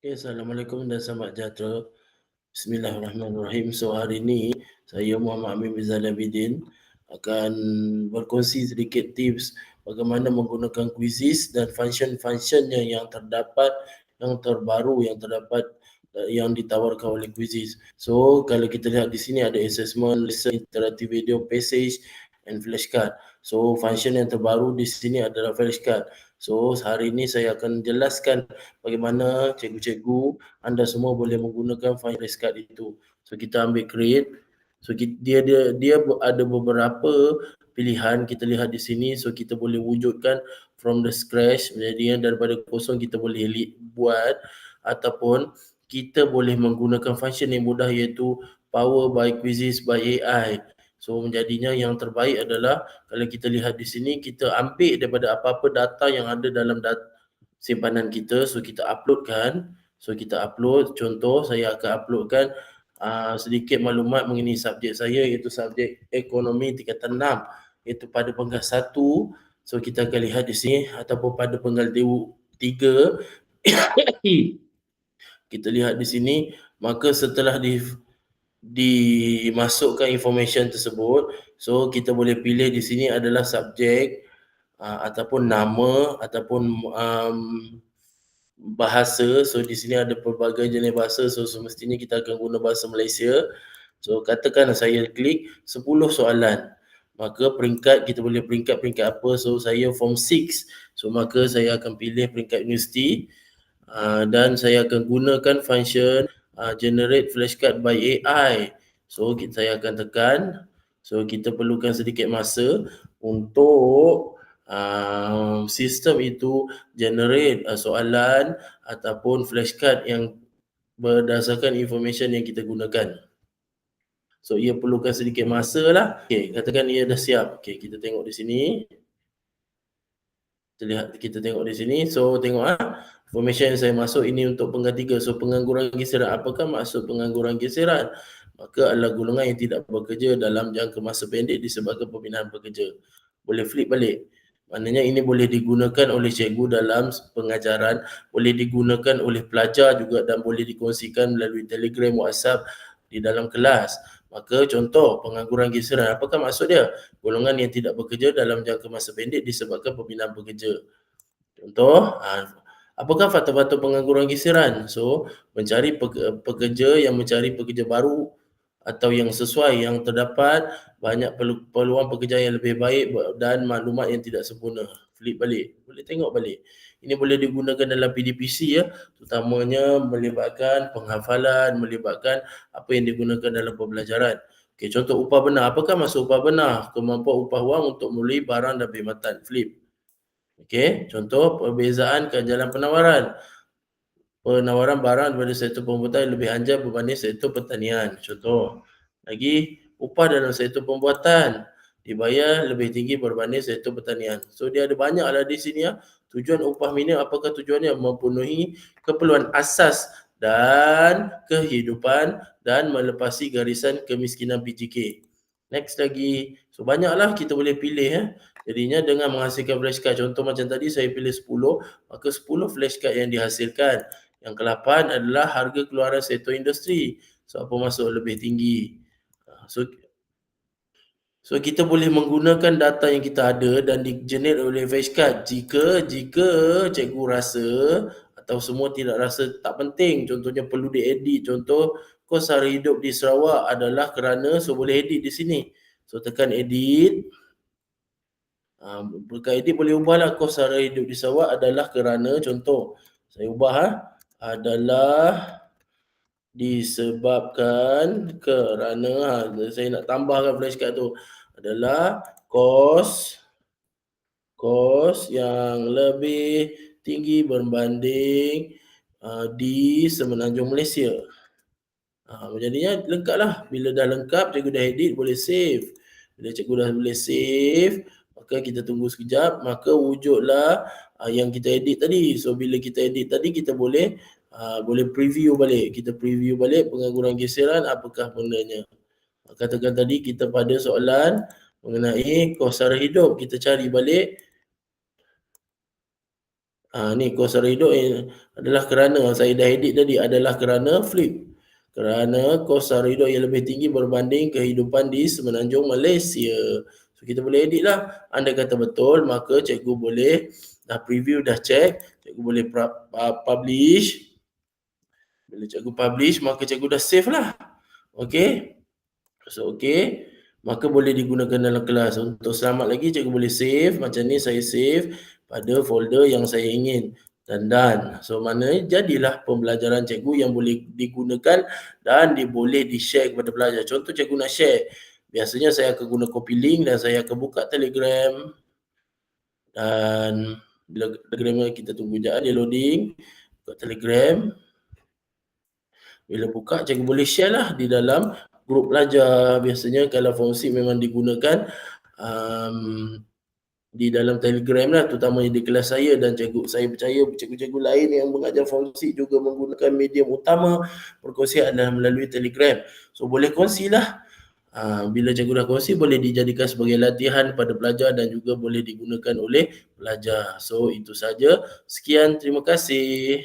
Okay, Assalamualaikum dan selamat sejahtera. Bismillahirrahmanirrahim. So hari ini saya Muhammad Amin Bizal Abidin akan berkongsi sedikit tips bagaimana menggunakan quizzes dan function-functionnya yang terdapat yang terbaru yang terdapat yang ditawarkan oleh quizzes. So kalau kita lihat di sini ada assessment, lesson, interactive video, passage and flashcard. So function yang terbaru di sini adalah flashcard. So hari ini saya akan jelaskan bagaimana cikgu-cikgu anda semua boleh menggunakan file card itu. So kita ambil create. So dia dia dia ada beberapa pilihan kita lihat di sini. So kita boleh wujudkan from the scratch. Jadi daripada kosong kita boleh buat ataupun kita boleh menggunakan function yang mudah iaitu power by quizzes by AI. So menjadinya yang terbaik adalah kalau kita lihat di sini kita ambil daripada apa-apa data yang ada dalam data simpanan kita. So kita uploadkan. So kita upload. Contoh saya akan uploadkan uh, sedikit maklumat mengenai subjek saya iaitu subjek ekonomi tingkatan 6 iaitu pada penggal 1 so kita akan lihat di sini ataupun pada penggal 3 kita lihat di sini maka setelah di dimasukkan information tersebut. So kita boleh pilih di sini adalah subjek uh, ataupun nama ataupun um, bahasa. So di sini ada pelbagai jenis bahasa. So semestinya kita akan guna bahasa Malaysia. So katakan saya klik 10 soalan. Maka peringkat kita boleh peringkat peringkat apa? So saya form 6 so maka saya akan pilih peringkat universiti. Uh, dan saya akan gunakan function uh, generate flashcard by AI. So kita, saya akan tekan. So kita perlukan sedikit masa untuk uh, sistem itu generate uh, soalan ataupun flashcard yang berdasarkan information yang kita gunakan. So ia perlukan sedikit masa lah. Okay, katakan ia dah siap. Okay, kita tengok di sini. Kita lihat, kita tengok di sini. So tengok ah. Formation yang saya masuk ini untuk penggal tiga. So pengangguran geseran. Apakah maksud pengangguran geseran? Maka adalah golongan yang tidak bekerja dalam jangka masa pendek disebabkan pembinaan pekerja. Boleh flip balik. Maknanya ini boleh digunakan oleh cikgu dalam pengajaran, boleh digunakan oleh pelajar juga dan boleh dikongsikan melalui telegram, whatsapp di dalam kelas. Maka contoh pengangguran geseran, apakah maksud dia? Golongan yang tidak bekerja dalam jangka masa pendek disebabkan pembinaan pekerja. Contoh, ha, Apakah faktor-faktor pengangguran geseran? So, mencari pekerja yang mencari pekerja baru atau yang sesuai yang terdapat banyak peluang pekerjaan yang lebih baik dan maklumat yang tidak sempurna. Flip balik. Boleh tengok balik. Ini boleh digunakan dalam PDPC ya, terutamanya melibatkan penghafalan, melibatkan apa yang digunakan dalam pembelajaran. Okey, contoh upah benar. Apakah maksud upah benar? Kemampuan upah wang untuk membeli barang dan perkhidmatan. Flip. Okey, contoh perbezaan jalan penawaran. Penawaran barang daripada sektor pembuatan lebih anjal berbanding sektor pertanian. Contoh. Lagi, upah dalam sektor pembuatan dibayar lebih tinggi berbanding sektor pertanian. So dia ada banyak lah di sini ya. Tujuan upah minimum apakah tujuannya memenuhi keperluan asas dan kehidupan dan melepasi garisan kemiskinan PJK. Next lagi. So banyaklah kita boleh pilih ya. Jadinya dengan menghasilkan flashcard, contoh macam tadi saya pilih 10, maka 10 flashcard yang dihasilkan. Yang ke-8 adalah harga keluaran sektor industri. So apa masuk lebih tinggi. Ha, so So kita boleh menggunakan data yang kita ada dan di-generate oleh flashcard jika jika cikgu rasa atau semua tidak rasa tak penting. Contohnya perlu diedit. Contoh kos hari hidup di Sarawak adalah kerana so boleh edit di sini. So tekan edit. Uh, berkat edit boleh ubahlah kos sara hidup di Sarawak adalah kerana contoh saya ubah ha, adalah disebabkan kerana ha, saya nak tambahkan flashcard tu adalah kos kos yang lebih tinggi berbanding uh, di Semenanjung Malaysia. Uh, jadinya lengkaplah. Bila dah lengkap, cikgu dah edit, boleh save. Bila cikgu dah boleh save, maka kita tunggu sekejap maka wujudlah uh, yang kita edit tadi so bila kita edit tadi kita boleh uh, boleh preview balik kita preview balik pengangguran geseran apakah benarnya katakan tadi kita pada soalan mengenai kos sara hidup kita cari balik Ha, ni kuasa hidup adalah kerana saya dah edit tadi adalah kerana flip. Kerana kos hidup yang lebih tinggi berbanding kehidupan di semenanjung Malaysia. So kita boleh edit lah. Anda kata betul maka cikgu boleh dah preview dah check. Cikgu boleh publish. Bila cikgu publish maka cikgu dah save lah. Okay. So okay. Maka boleh digunakan dalam kelas. Untuk selamat lagi cikgu boleh save. Macam ni saya save pada folder yang saya ingin dan dan so mana jadilah pembelajaran cikgu yang boleh digunakan dan di, boleh di-share kepada pelajar contoh cikgu nak share biasanya saya akan guna copy link dan saya akan buka telegram dan bila telegram kita tunggu je dia loading buka telegram bila buka cikgu boleh share lah di dalam grup pelajar. Biasanya kalau fungsi memang digunakan um, di dalam telegram lah terutama di kelas saya dan cikgu saya percaya cikgu-cikgu lain yang mengajar fungsi juga menggunakan medium utama perkongsian adalah melalui telegram. So boleh kongsilah uh, bila cikgu dah kongsi boleh dijadikan sebagai latihan pada pelajar dan juga boleh digunakan oleh pelajar. So itu saja. Sekian terima kasih